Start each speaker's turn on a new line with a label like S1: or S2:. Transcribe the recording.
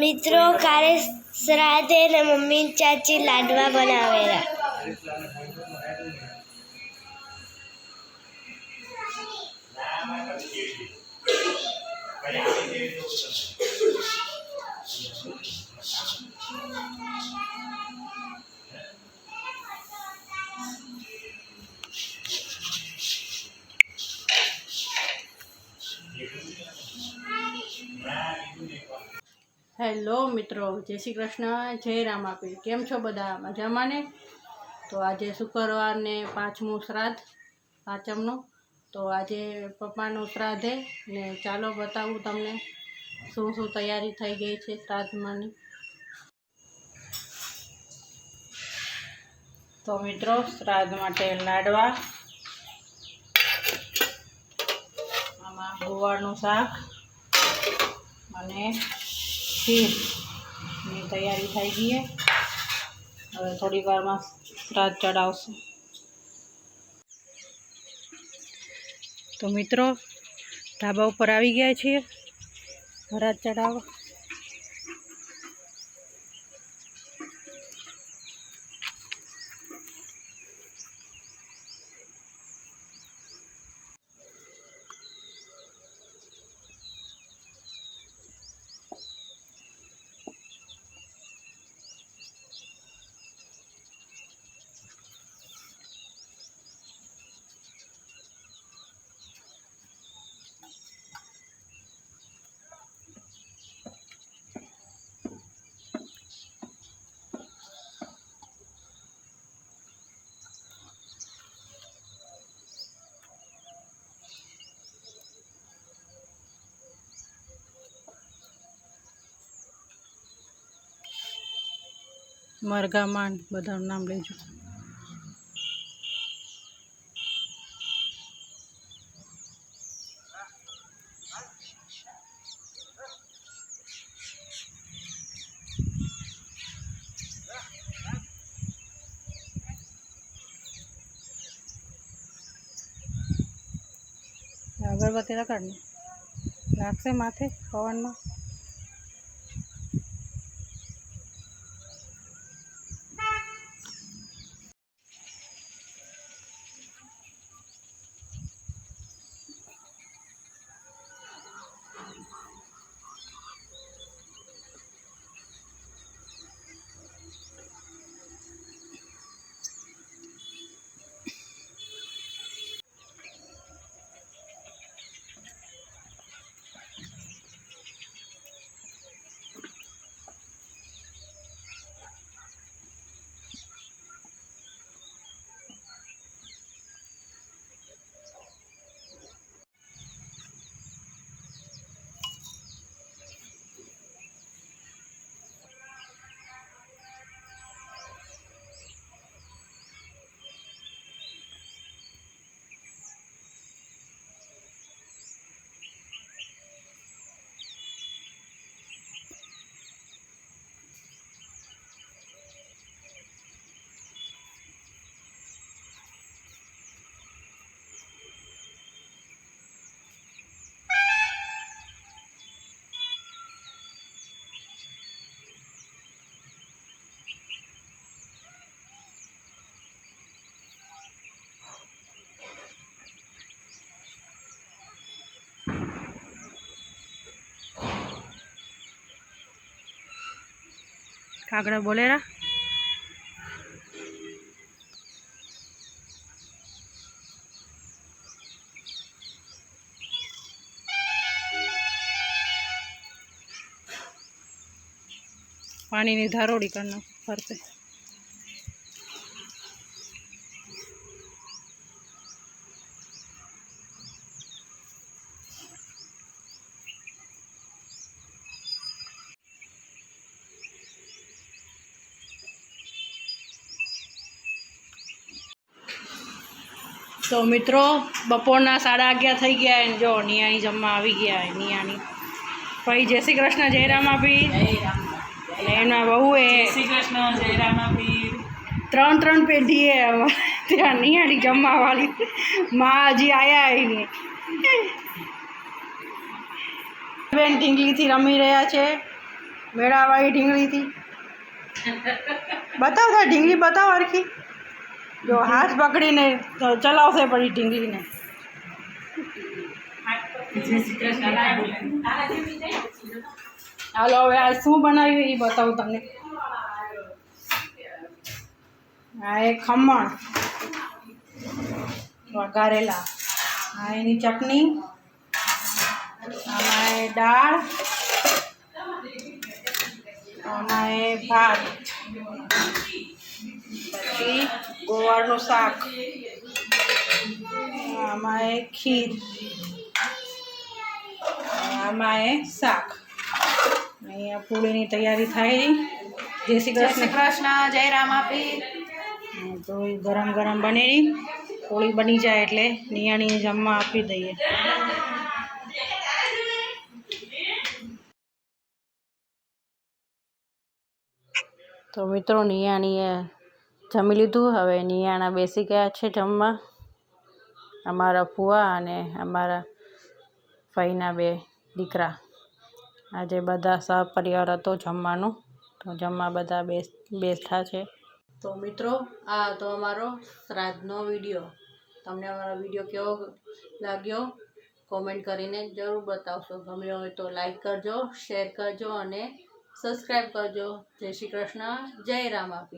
S1: મિત્રો કાલે શ્રાદ્ધે ને મમ્મી ચાચી લાડવા બનાવેલા.
S2: હેલો મિત્રો, જય શ્રી કૃષ્ણ, જય રામ કેમ છો બધા? મજામાં ને તો આજે શુક્રવાર ને પાંચમું શ્રાદ્ધ, પાંચમનું. તો આજે પપ્પાનું શ્રાદ્ધે ને ચાલો બતાવું તમને શું શું તૈયારી થઈ ગઈ છે શ્રાદ્ધમાંની. તો મિત્રો, શ્રાદ્ધ માટે લાડવા, આમાં ગુવારનું શાક અને ખીરની તૈયારી થઈ ગઈ હવે થોડી વારમાં શ્રાદ્ધ ચડાવશું. તો મિત્રો, ધાબા ઉપર આવી ગયા છીએ. ભરાત ચડાવવા. મરઘામાન બધાનું નામ લેજો. અગરબત્તી લગાડને લાગશે માથે પવનમાં? કાગડા બોલેરા. પાણીની ધારોડી કરી નાખું ફરતે. તો મિત્રો બપોરના સાડા અગિયાર થઈ ગયા એને જો નિયાણી જમવા આવી ગયા નિયાણી. ભાઈ જય શ્રી કૃષ્ણ જયરામા અને એના બહુ એ
S3: શ્રી કૃષ્ણ જય રામાપીર.
S2: ત્રણ ત્રણ પેઢી એ ત્યાં નિયાણી જમવા વાળી માં હજી આવ્યા નહીં. બેન ઢીંગલીથી રમી રહ્યા છે. મેળાવાળી ઢીંગળીથી બતાવ ઢીંગળી બતાવ હરખી. જો હાથ પકડીને ચલાવશે પડી ઢીંગળીને હાલો, હવે આ શું બનાવ્યું એ બતાવું તમને. આ એ ખમણ. વઘારેલા આ એની ચટણી. આમાં એ દાળ. આમાં એ ભાત. પછી ગોવાળનું શાક. આમાં એ ખીર. આમાં એ શાક. અહીંયા પૂળીની તૈયારી થાય. જય શ્રી કૃષ્ણ.
S3: કૃષ્ણ જય રામ
S2: આપી. તો ગરમ ગરમ બનેલી પોળી બની જાય એટલે નિયાણી જમવા આપી દઈએ. તો મિત્રો નિયાણીએ જમી લીધું. હવે નિયાણા બેસી ગયા છે જમવા. અમારા ફુવા અને અમારા ફઈના બે દીકરા. આજે બધા સહપરિવાર હતો જમવાનું. તો જમવા બધા બેસ, બેઠા છે. તો મિત્રો, આ હતો અમારો શ્રાદ્ધનો વીડિયો. તમને અમારો વીડિયો કેવો લાગ્યો? કોમેન્ટ કરીને જરૂર બતાવશો. ગમ્યો હોય તો લાઈક કરજો, શેર કરજો અને સબસ્ક્રાઈબ કરજો. જય શ્રી કૃષ્ણ. જય રામ આપી.